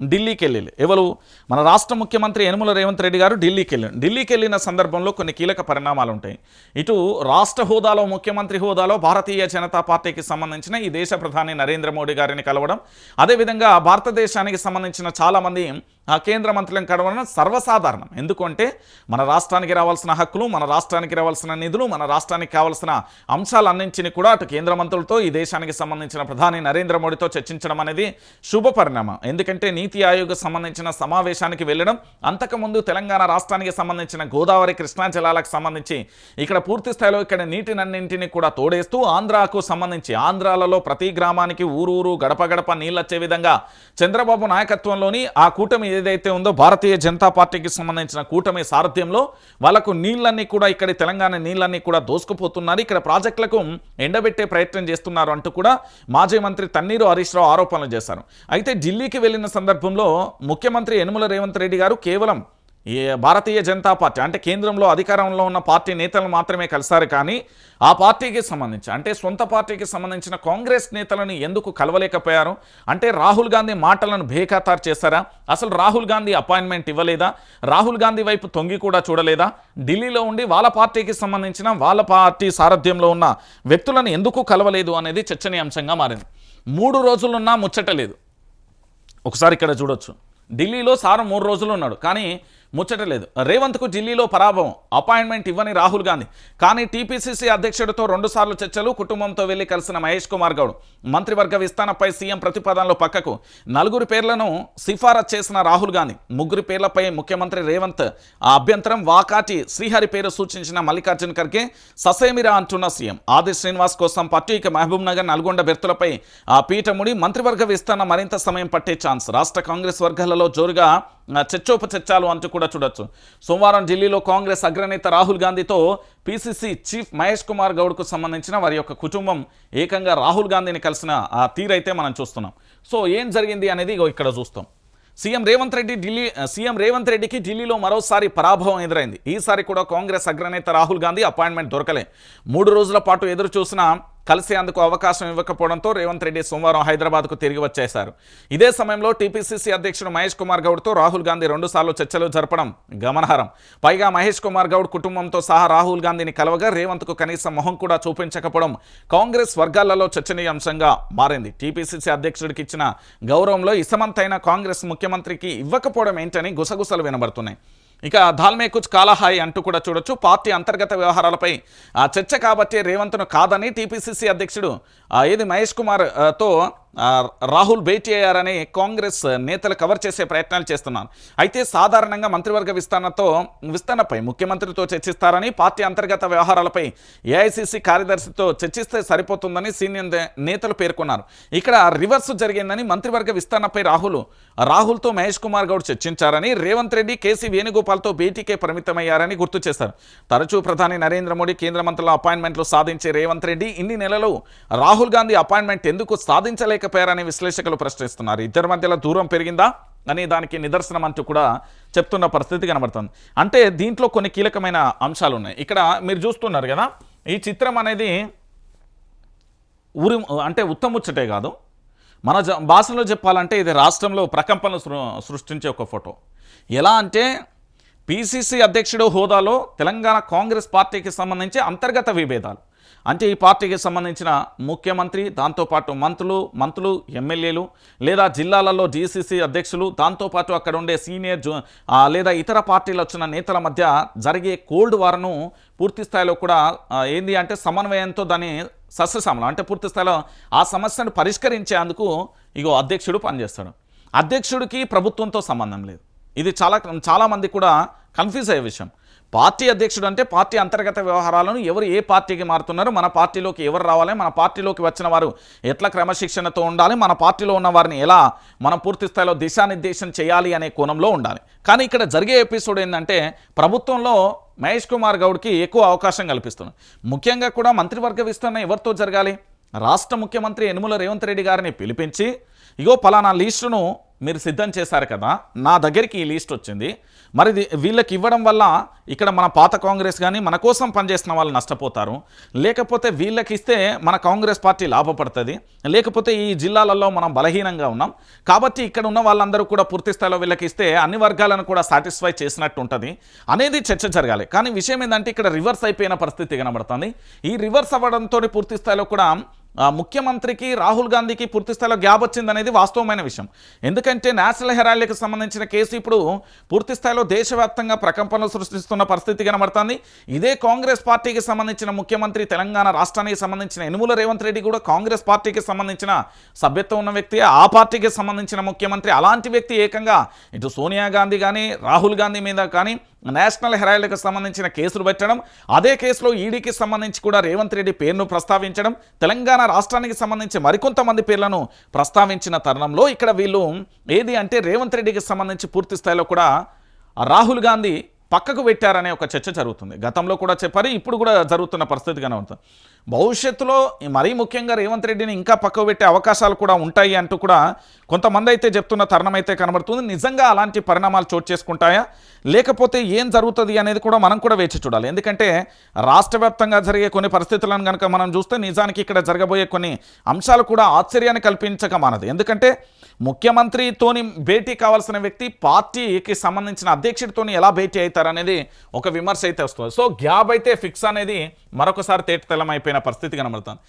ఢిల్లీకి వెళ్ళి ఎవరు? మన రాష్ట్ర ముఖ్యమంత్రి యనుమల రేవంత్ రెడ్డి గారు ఢిల్లీకి వెళ్ళి ఢిల్లీకి వెళ్ళిన సందర్భంలో కొన్ని కీలక పరిణామాలు ఉంటాయి ఇటు రాష్ట్ర హోదాలో ముఖ్యమంత్రి హోదాలో భారతీయ జనతా పార్టీకి సంబంధించిన ఈ దేశ ప్రధాని నరేంద్ర మోడీ గారిని కలవడం అదేవిధంగా భారతదేశానికి సంబంధించిన చాలామంది ఆ కేంద్ర మంత్రులను కడవడం సర్వసాధారణం. ఎందుకంటే మన రాష్ట్రానికి రావాల్సిన హక్కులు మన రాష్ట్రానికి రావాల్సిన నిధులు మన రాష్ట్రానికి కావాల్సిన అంశాలన్నింటినీ కూడా అటు కేంద్ర మంత్రులతో ఈ దేశానికి సంబంధించిన ప్రధాని నరేంద్ర మోడీతో చర్చించడం అనేది శుభ పరిణామం. ఎందుకంటే నీతి ఆయోగ్ సంబంధించిన సమావేశానికి వెళ్ళడం అంతకుముందు తెలంగాణ రాష్ట్రానికి సంబంధించిన గోదావరి కృష్ణా జలాలకు సంబంధించి ఇక్కడ పూర్తి స్థాయిలో ఇక్కడ నీటినన్నింటినీ కూడా తోడేస్తూ ఆంధ్రాకు సంబంధించి ఆంధ్రాలలో ప్రతి గ్రామానికి ఊరూరు గడప గడప నీళ్ళు వచ్చే విధంగా చంద్రబాబు నాయకత్వంలోని ఆ కూటమి ఏదైతే ఉందో భారతీయ జనతా పార్టీకి సంబంధించిన కూటమి సారథ్యంలో వాళ్ళకు నీళ్ళన్నీ కూడా ఇక్కడ తెలంగాణ నీళ్ళన్నీ కూడా దోసుకుపోతున్నారు. ఇక్కడ ప్రాజెక్టులకు ఎండబెట్టే ప్రయత్నం చేస్తున్నారు అంటూ కూడా మాజీ మంత్రి తన్నీరు హరీష్ రావు ఆరోపణలు చేశారు. అయితే ఢిల్లీకి వెళ్ళిన సందర్భంలో ముఖ్యమంత్రి యనుమల రేవంత్ రెడ్డి గారు కేవలం ఈ భారతీయ జనతా పార్టీ అంటే కేంద్రంలో అధికారంలో ఉన్న పార్టీ నేతలను మాత్రమే కలిశారు కానీ ఆ పార్టీకి సంబంధించి అంటే సొంత పార్టీకి సంబంధించిన కాంగ్రెస్ నేతలను ఎందుకు కలవలేకపోయారు? అంటే రాహుల్ గాంధీ మాటలను బేఖాతారు చేశారా? అసలు రాహుల్ గాంధీ అపాయింట్మెంట్ ఇవ్వలేదా? రాహుల్ గాంధీ వైపు తొంగి కూడా చూడలేదా? ఢిల్లీలో ఉండి వాళ్ళ పార్టీకి సంబంధించిన వాళ్ళ పార్టీ సారథ్యంలో ఉన్న వ్యక్తులను ఎందుకు కలవలేదు అనేది చర్చనీయాంశంగా మారింది. మూడు రోజులున్నా ముచ్చటలేదు. ఒకసారి ఇక్కడ చూడొచ్చు. ఢిల్లీలో సారు మూడు రోజులు ఉన్నాడు. కానీ ముచ్చట లేదు. రేవంత్కు ఢిల్లీలో పరాభవం. అపాయింట్మెంట్ ఇవ్వని రాహుల్ గాంధీ. కానీ టీపీసీసీ అధ్యక్షుడితో రెండుసార్లు చర్చలు కుటుంబంతో వెళ్ళి కలిసిన మహేష్ కుమార్ గౌడ్. మంత్రివర్గ విస్తరణపై సీఎం ప్రతిపాదనలో పక్కకు. నలుగురు పేర్లను సిఫారసు చేసిన రాహుల్ గాంధీ. ముగ్గురు పేర్లపై ముఖ్యమంత్రి రేవంత్ ఆ అభ్యంతరం వాకాటి శ్రీహరి పేరు సూచించిన మల్లికార్జున్ ఖర్గే ససేమిరా అంటున్న సీఎం. ఆది శ్రీనివాస్ కోసం పట్టు ఇక మహబూబ్ నగర్ నల్గొండ బెర్తులపై ఆ పీఠముడి మంత్రివర్గ విస్తరణ మరింత సమయం పట్టే ఛాన్స్. రాష్ట్ర కాంగ్రెస్ వర్గాలలో జోరుగా చర్చోపచర్చాలు అంటూ కూడా చూడొచ్చు. సోమవారం ఢిల్లీలో కాంగ్రెస్ అగ్రనేత రాహుల్ గాంధీతో పీసీసీ చీఫ్ మహేష్ కుమార్ గౌడ్కు సంబంధించిన వారి యొక్క కుటుంబం ఏకంగా రాహుల్ గాంధీని కలిసిన ఆ తీరైతే మనం చూస్తున్నాం. సో ఏం జరిగింది అనేది ఇక్కడ చూస్తాం. సీఎం రేవంత్ రెడ్డి ఢిల్లీ సీఎం రేవంత్ రెడ్డికి ఢిల్లీలో మరోసారి పరాభవం ఎదురైంది. ఈసారి కూడా కాంగ్రెస్ అగ్రనేత రాహుల్ గాంధీ అపాయింట్మెంట్ దొరకలే. మూడు రోజుల పాటు ఎదురు చూసిన కలిసేందుకు అవకాశం ఇవ్వకపోవడంతో రేవంత్ రెడ్డి సోమవారం హైదరాబాద్కు తిరిగి వచ్చేశారు. ఇదే సమయంలో టీపీసీసీ అధ్యక్షుడు మహేష్ కుమార్ గౌడ్తో రాహుల్ గాంధీ రెండుసార్లు చర్చలు జరపడం గమనార్హం. పైగా మహేష్ కుమార్ గౌడ్ కుటుంబంతో సహా రాహుల్ గాంధీని కలవగా రేవంత్కు కనీసం మొహం కూడా చూపించకపోవడం కాంగ్రెస్ వర్గాలలో చర్చనీయాంశంగా మారింది. టీపీసీసీ అధ్యక్షుడికి ఇచ్చిన గౌరవంలో ఇసమంతైన కాంగ్రెస్ ముఖ్యమంత్రికి ఇవ్వకపోవడం ఏంటని గుసగుసలు వినబడుతున్నాయి. ఇక ధాల్మే కుచ్ కాలహాయి అంటూ కూడా చూడొచ్చు. పార్టీ అంతర్గత వ్యవహారాలపై ఆ చర్చ కాబట్టి రేవంత్ను కాదని టీపీసీసీ అధ్యక్షుడు ఏది మహేష్ కుమార్తో రాహుల్ భేటీ అయ్యారని కాంగ్రెస్ నేతలు కవర్ చేసే ప్రయత్నాలు చేస్తున్నారు. అయితే సాధారణంగా మంత్రివర్గ విస్తరణతో విస్తరణపై ముఖ్యమంత్రితో చర్చిస్తారని పార్టీ అంతర్గత వ్యవహారాలపై ఏఐసీసీ కార్యదర్శితో చర్చిస్తే సరిపోతుందని సీనియర్ నేతలు పేర్కొన్నారు. ఇక్కడ రివర్స్ జరిగిందని మంత్రివర్గ విస్తరణపై రాహుల్ రాహుల్తో మహేష్ కుమార్ గౌడ్ చర్చించారని రేవంత్ రెడ్డి కేసీ వేణుగోపాల్తో భేటీకే పరిమితమయ్యారని గుర్తు చేశారు. తరచూ ప్రధాని నరేంద్ర మోడీ కేంద్ర మంత్రుల అపాయింట్మెంట్లు సాధించే రేవంత్ రెడ్డి ఇన్ని నెలలు రాహుల్ గాంధీ అపాయింట్మెంట్ ఎందుకు సాధించలేక లేకపోయారని విశ్లేషకులు ప్రశ్నిస్తున్నారు. ఇద్దరి మధ్యలో దూరం పెరిగిందా? అని దానికి నిదర్శనం అంటూ కూడా చెప్తున్న పరిస్థితి కనబడుతుంది. అంటే దీంట్లో కొన్ని కీలకమైన అంశాలు ఉన్నాయి. ఇక్కడ మీరు చూస్తున్నారు కదా ఈ చిత్రం అనేది ఊరి అంటే ఉత్తముచ్చటే కాదు. మన జ- భాషలో చెప్పాలంటే ఇది రాష్ట్రంలో ప్రకంపనలు సృష్టించే ఒక ఫోటో. ఎలా అంటే పిసిసి అధ్యక్షుడు హోదాలో తెలంగాణ కాంగ్రెస్ పార్టీకి సంబంధించి అంతర్గత విభేదాలు. అంటే ఈ పార్టీకి సంబంధించిన ముఖ్యమంత్రి దాంతోపాటు మంత్రులు మంత్రులు ఎమ్మెల్యేలు లేదా జిల్లాలలో జీసీసీ అధ్యక్షులు దాంతోపాటు అక్కడ ఉండే సీనియర్ లేదా ఇతర పార్టీలు వచ్చిన నేతల మధ్య జరిగే కోల్డ్ వార్ను పూర్తి స్థాయిలో కూడా ఏంది అంటే సమన్వయంతో దాన్ని సస్యశ్యామలం అంటే పూర్తి స్థాయిలో ఆ సమస్యను పరిష్కరించేందుకు ఇగో అధ్యక్షుడు పనిచేస్తాడు. అధ్యక్షుడికి ప్రభుత్వంతో సంబంధం లేదు. ఇది చాలా చాలామంది కూడా కన్ఫ్యూజ్ అయ్యే విషయం. పార్టీ అధ్యక్షుడు అంటే పార్టీ అంతర్గత వ్యవహారాలను ఎవరు ఏ పార్టీకి మారుతున్నారు మన పార్టీలోకి ఎవరు రావాలి మన పార్టీలోకి వచ్చిన వారు ఎట్లా క్రమశిక్షణతో ఉండాలి మన పార్టీలో ఉన్న వారిని ఎలా మనం పూర్తి స్థాయిలో దిశానిర్దేశం చేయాలి అనే కోణంలో ఉండాలి. కానీ ఇక్కడ జరిగే ఎపిసోడ్ ఏంటంటే ప్రభుత్వంలో మహేష్ కుమార్ గౌడ్కి ఎక్కువ అవకాశం కల్పిస్తుంది. ముఖ్యంగా కూడా మంత్రివర్గ విస్తరణ ఎవరితో జరగాలి? రాష్ట్ర ముఖ్యమంత్రి యనుమల రేవంత్ రెడ్డి గారిని పిలిపించి ఇగో పలానా లిస్టును మీరు సిద్ధం చేశారు కదా నా దగ్గరికి ఈ లిస్ట్ వచ్చింది మరి వీళ్ళకి ఇవ్వడం వల్ల ఇక్కడ మన పాత కాంగ్రెస్ కానీ మన కోసం పనిచేసిన వాళ్ళు నష్టపోతారు. లేకపోతే వీళ్ళకి ఇస్తే మన కాంగ్రెస్ పార్టీ లాభపడుతుంది. లేకపోతే ఈ జిల్లాలలో మనం బలహీనంగా ఉన్నాం. కాబట్టి ఇక్కడ ఉన్న వాళ్ళందరూ కూడా పూర్తి స్థాయిలో వీళ్ళకి ఇస్తే అన్ని వర్గాలను కూడా సాటిస్ఫై చేసినట్టు ఉంటుంది. అనేది చర్చ జరగాలి. కానీ విషయం ఏంటంటే ఇక్కడ రివర్స్ అయిపోయిన పరిస్థితి కనబడుతుంది. ఈ రివర్స్ అవ్వడంతో పూర్తి స్థాయిలో కూడా ముఖ్యమంత్రికి రాహుల్ గాంధీకి పూర్తి స్థాయిలో గ్యాప్ వచ్చిందనేది వాస్తవమైన విషయం. ఎందుకంటే నేషనల్ హెరాల్డ్కి సంబంధించిన కేసు ఇప్పుడు పూర్తి స్థాయిలో దేశవ్యాప్తంగా ప్రకంపనలు సృష్టిస్తున్న పరిస్థితి కనబడుతుంది. ఇదే కాంగ్రెస్ పార్టీకి సంబంధించిన ముఖ్యమంత్రి తెలంగాణ రాష్ట్రానికి సంబంధించిన ఎనుముల రేవంత్ రెడ్డి కూడా కాంగ్రెస్ పార్టీకి సంబంధించిన సభ్యత్వం ఉన్న వ్యక్తి ఆ పార్టీకి సంబంధించిన ముఖ్యమంత్రి అలాంటి వ్యక్తి ఏకంగా ఇటు సోనియా గాంధీ కానీ రాహుల్ గాంధీ మీద కానీ నేషనల్ హెరాల్డ్కి సంబంధించిన కేసులు పెట్టడం అదే కేసులో ఈడీకి సంబంధించి కూడా రేవంత్ రెడ్డి పేరును ప్రస్తావించడం తెలంగాణ రాష్ట్రానికి సంబంధించి మరికొంతమంది పేర్లను ప్రస్తావించిన తరుణంలో ఇక్కడ వీళ్ళు ఏది అంటే రేవంత్ రెడ్డికి సంబంధించి పూర్తి స్థాయిలో కూడా రాహుల్ గాంధీ పక్కకు పెట్టారనే ఒక చర్చ జరుగుతుంది. గతంలో కూడా చెప్పారు ఇప్పుడు కూడా జరుగుతున్న పరిస్థితిగానే ఉంటుంది. భవిష్యత్తులో మరీ ముఖ్యంగా రేవంత్ రెడ్డిని ఇంకా పక్కకు పెట్టే అవకాశాలు కూడా ఉంటాయి అంటూ కూడా కొంతమంది అయితే చెప్తున్న తరుణం అయితే కనబడుతుంది. నిజంగా అలాంటి పరిణామాలు చోటు చేసుకుంటాయా? లేకపోతే ఏం జరుగుతుంది అనేది కూడా మనం కూడా వేచి చూడాలి. ఎందుకంటే రాష్ట్ర జరిగే కొన్ని పరిస్థితులను కనుక మనం చూస్తే నిజానికి ఇక్కడ జరగబోయే కొన్ని అంశాలు కూడా ఆశ్చర్యాన్ని కల్పించక మానదు. ఎందుకంటే ముఖ్యమంత్రితోని భేటీ కావాల్సిన వ్యక్తి పార్టీకి సంబంధించిన అధ్యక్షుడితోని ఎలా భేటీ అవుతారనేది ఒక విమర్శ అయితే వస్తుంది. సో గ్యాబ్ అయితే ఫిక్స్ అనేది మరొకసారి తేటతెల్లమైపోయిన అయిపోయిన పరిస్థితి కనబడుతుంది.